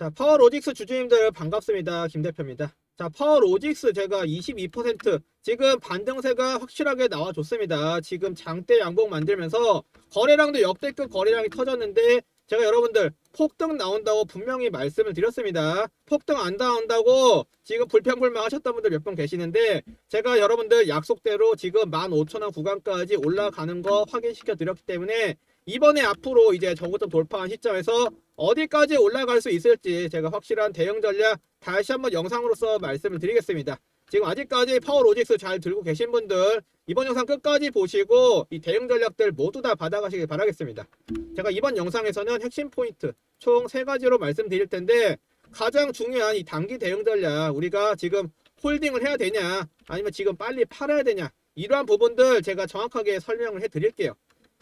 자, 파워 로직스 주주님들 반갑습니다. 김 대표입니다. 자, 파워 로직스 제가 22% 지금 반등세가 확실하게 나와줬습니다. 지금 장대 양봉 만들면서 거래량도 역대급 거래량이 터졌는데 제가 여러분들 폭등 나온다고 분명히 말씀을 드렸습니다. 폭등 안 나온다고 지금 불평불만 하셨던 분들 몇 분 계시는데 제가 여러분들 약속대로 지금 15,000원 구간까지 올라가는 거 확인시켜 드렸기 때문에 이번에 앞으로 이제 저고점 돌파한 시점에서 어디까지 올라갈 수 있을지 제가 확실한 대응 전략 다시 한번 영상으로서 말씀을 드리겠습니다. 지금 아직까지 파워로직스 잘 들고 계신 분들 이번 영상 끝까지 보시고 이 대응 전략들 모두 다 받아가시길 바라겠습니다. 제가 이번 영상에서는 핵심 포인트 총세 가지로 말씀드릴 텐데 가장 중요한 이 단기 대응 전략 우리가 지금 홀딩을 해야 되냐 아니면 지금 빨리 팔아야 되냐 이러한 부분들 제가 정확하게 설명을 해드릴게요.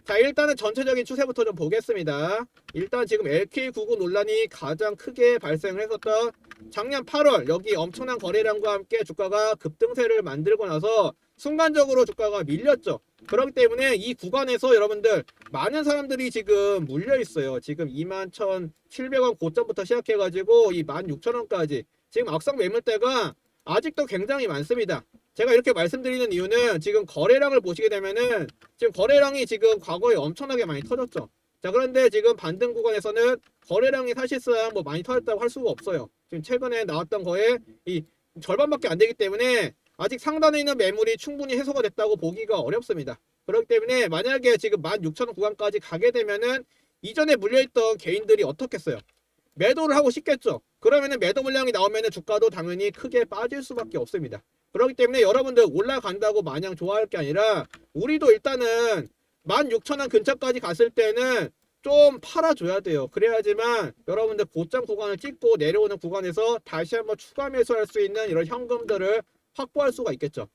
자 일단은 전체적인 추세부터 좀 보겠습니다. 일단 지금 LK99 논란이 가장 크게 발생을 했었던 작년 8월 여기 엄청난 거래량과 함께 주가가 급등세를 만들고 나서 순간적으로 주가가 밀렸죠. 그렇기 때문에 이 구간에서 여러분들 많은 사람들이 지금 물려 있어요. 지금 21,700원 고점부터 시작해가지고 이 16,000원까지 지금 악성 매물대가 아직도 굉장히 많습니다. 제가 이렇게 말씀드리는 이유는 지금 거래량을 보시게 되면은 지금 거래량이 지금 과거에 엄청나게 많이 터졌죠. 자 그런데 지금 반등 구간에서는 거래량이 사실상 뭐 많이 터졌다고 할 수가 없어요. 지금 최근에 나왔던 거에 이 절반밖에 안 되기 때문에 아직 상단에 있는 매물이 충분히 해소가 됐다고 보기가 어렵습니다. 그렇기 때문에 만약에 지금 16,000원 구간까지 가게 되면은 이전에 물려있던 개인들이 어떻겠어요? 매도를 하고 싶겠죠. 그러면은 매도 물량이 나오면은 주가도 당연히 크게 빠질 수밖에 없습니다. 그렇기 때문에 여러분들 올라간다고 마냥 좋아할 게 아니라 우리도 일단은 16,000원 근처까지 갔을 때는 좀 팔아줘야 돼요. 그래야지만 여러분들 고점 구간을 찍고 내려오는 구간에서 다시 한번 추가 매수할 수 있는 이런 현금들을 확보할 수가 있겠죠.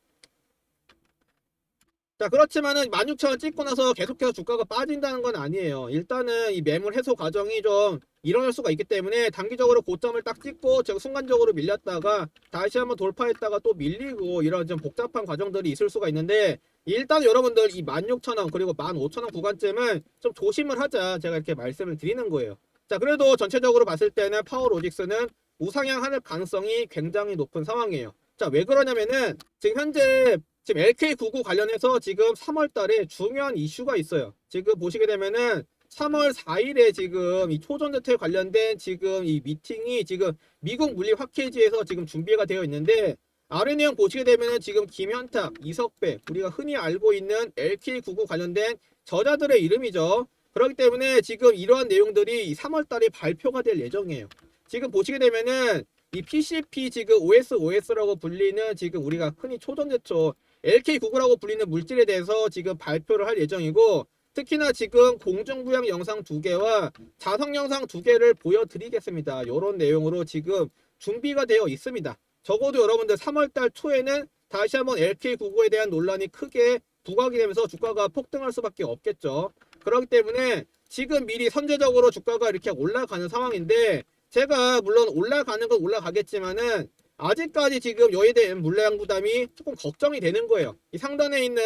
자 그렇지만은 16,000원 찍고 나서 계속해서 주가가 빠진다는 건 아니에요. 일단은 이 매물 해소 과정이 좀 일어날 수가 있기 때문에 단기적으로 고점을 딱 찍고 제가 순간적으로 밀렸다가 다시 한번 돌파했다가 또 밀리고 이런 좀 복잡한 과정들이 있을 수가 있는데 일단 여러분들 이 16,000원 그리고 15,000원 구간쯤은 좀 조심을 하자 제가 이렇게 말씀을 드리는 거예요. 자 그래도 전체적으로 봤을 때는 파워로직스는 우상향할 가능성이 굉장히 높은 상황이에요. 자 왜 그러냐면은 지금 현재 지금 LK99 관련해서 지금 3월 달에 중요한 이슈가 있어요. 지금 보시게 되면은 3월 4일에 지금 이 초전자태 관련된 지금 이 미팅이 지금 미국 물리 화케지에서 지금 준비가 되어 있는데 아래 내용 보시게 되면은 지금 김현탁, 이석배 우리가 흔히 알고 있는 LK99 관련된 저자들의 이름이죠. 그렇기 때문에 지금 이러한 내용들이 3월 달에 발표가 될 예정이에요. 지금 보시게 되면은 이 PCP 지금 OS OS라고 불리는 지금 우리가 흔히 초전제초 LK99라고 불리는 물질에 대해서 지금 발표를 할 예정이고 특히나 지금 공중부양 영상 두 개와 자성 영상 두 개를 보여드리겠습니다. 이런 내용으로 지금 준비가 되어 있습니다. 적어도 여러분들 3월달 초에는 다시 한번 LK99에 대한 논란이 크게 부각이 되면서 주가가 폭등할 수밖에 없겠죠. 그렇기 때문에 지금 미리 선제적으로 주가가 이렇게 올라가는 상황인데 제가 물론 올라가는 건 올라가겠지만은 아직까지 지금 여에 대한 물량 부담이 조금 걱정이 되는 거예요. 이 상단에 있는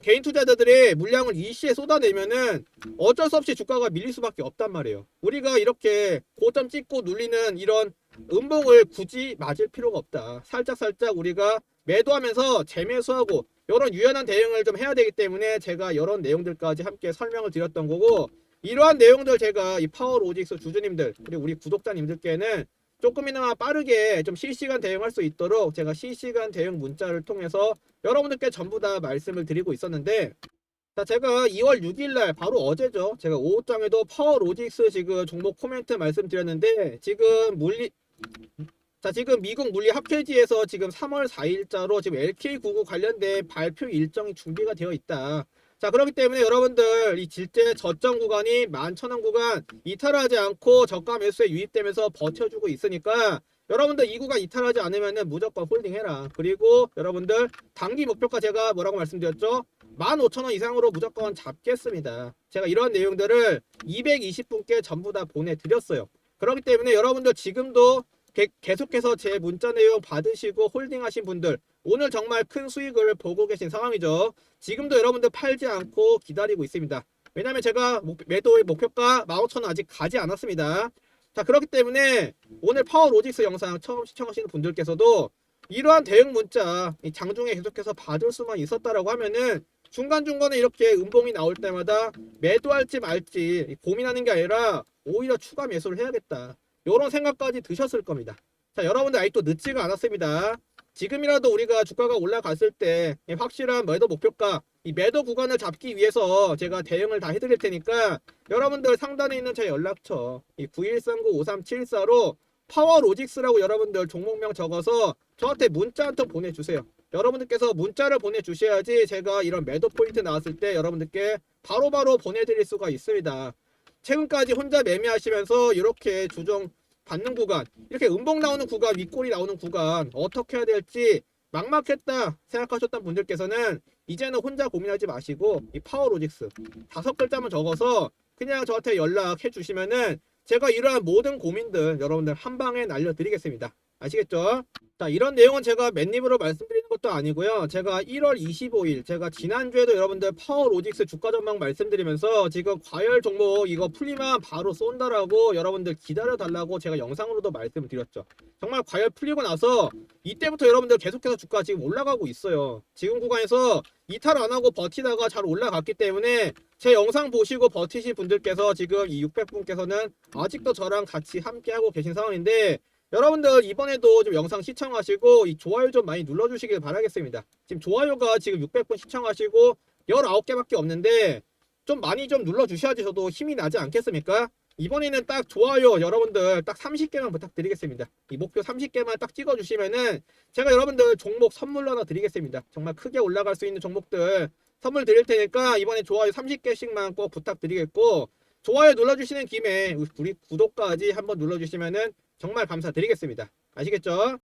개인 투자자들의 물량을 일시에 쏟아내면은 어쩔 수 없이 주가가 밀릴 수밖에 없단 말이에요. 우리가 이렇게 고점 찍고 눌리는 이런 음봉을 굳이 맞을 필요가 없다. 살짝 살짝 우리가 매도하면서 재매수하고 이런 유연한 대응을 좀 해야 되기 때문에 제가 이런 내용들까지 함께 설명을 드렸던 거고 이러한 내용들 제가 이 파워 로직스 주주님들 그리고 우리 구독자님들께는 조금이나마 빠르게 좀 실시간 대응할 수 있도록 제가 실시간 대응 문자를 통해서 여러분들께 전부 다 말씀을 드리고 있었는데 자 제가 2월 6일날 바로 어제죠 제가 오후장에도 파워 로직스 지금 종목 코멘트 말씀드렸는데 지금 물리 자 지금 미국 물리 합회지에서 지금 3월 4일자로 지금 LK99 관련된 발표 일정이 준비가 되어 있다. 자 그렇기 때문에 여러분들 이 질제 저점 구간이 11,000원 구간 이탈하지 않고 저가 매수에 유입되면서 버텨주고 있으니까 여러분들 이 구간 이탈하지 않으면 무조건 홀딩해라. 그리고 여러분들 단기 목표가 제가 뭐라고 말씀드렸죠? 15,000원 이상으로 무조건 잡겠습니다. 제가 이런 내용들을 220분께 전부 다 보내드렸어요. 그렇기 때문에 여러분들 지금도 게- 계속해서 제 문자 내용 받으시고 홀딩하신 분들 오늘 정말 큰 수익을 보고 계신 상황이죠. 지금도 여러분들 팔지 않고 기다리고 있습니다. 왜냐면 제가 목- 매도의 목표가 15,000원 아직 가지 않았습니다. 자 그렇기 때문에 오늘 파워 로직스 영상 처음 시청하시는 분들께서도 이러한 대응 문자 이 장중에 계속해서 받을 수만 있었다라고 하면은 중간중간에 이렇게 음봉이 나올 때마다 매도할지 말지 고민하는 게 아니라 오히려 추가 매수를 해야겠다. 이런 생각까지 드셨을 겁니다. 자, 여러분들 아직도 늦지가 않았습니다. 지금이라도 우리가 주가가 올라갔을 때 확실한 매도 목표가 이 매도 구간을 잡기 위해서 제가 대응을 다 해드릴 테니까 여러분들 상단에 있는 제 연락처 이 91395374로 파워 로직스라고 여러분들 종목명 적어서 저한테 문자 한 통 보내주세요. 여러분들께서 문자를 보내주셔야지 제가 이런 매도 포인트 나왔을 때 여러분들께 바로바로 보내드릴 수가 있습니다. 최근까지 혼자 매매하시면서 이렇게 조정 받는 구간, 이렇게 음봉 나오는 구간, 윗골이 나오는 구간 어떻게 해야 될지 막막했다 생각하셨던 분들께서는 이제는 혼자 고민하지 마시고 이 파워 로직스 다섯 글자만 적어서 그냥 저한테 연락해 주시면은 제가 이러한 모든 고민들 여러분들 한 방에 날려드리겠습니다. 아시겠죠? 자, 이런 내용은 제가 맨입으로 말씀드리는 것도 아니고요. 제가 1월 25일, 제가 지난주에도 여러분들 파워 로직스 주가 전망 말씀드리면서 지금 과열 종목 이거 풀리면 바로 쏜다라고 여러분들 기다려 달라고 제가 영상으로도 말씀드렸죠. 정말 과열 풀리고 나서 이때부터 여러분들 계속해서 주가 지금 올라가고 있어요. 지금 구간에서 이탈 안 하고 버티다가 잘 올라갔기 때문에 제 영상 보시고 버티신 분들께서 지금 이 600분께서는 아직도 저랑 같이 함께하고 계신 상황인데 여러분들 이번에도 좀 영상 시청하시고 이 좋아요 좀 많이 눌러주시길 바라겠습니다. 지금 좋아요가 지금 600분 시청하시고 19개밖에 없는데 좀 많이 좀 눌러주셔야지 저도 힘이 나지 않겠습니까? 이번에는 딱 좋아요 여러분들 딱 30개만 부탁드리겠습니다. 이 목표 30개만 딱 찍어주시면은 제가 여러분들 종목 선물로 하나 드리겠습니다. 정말 크게 올라갈 수 있는 종목들 선물 드릴 테니까 이번에 좋아요 30개씩만 꼭 부탁드리겠고 좋아요 눌러주시는 김에 우리 구독까지 한번 눌러주시면은 정말 감사드리겠습니다. 아시겠죠?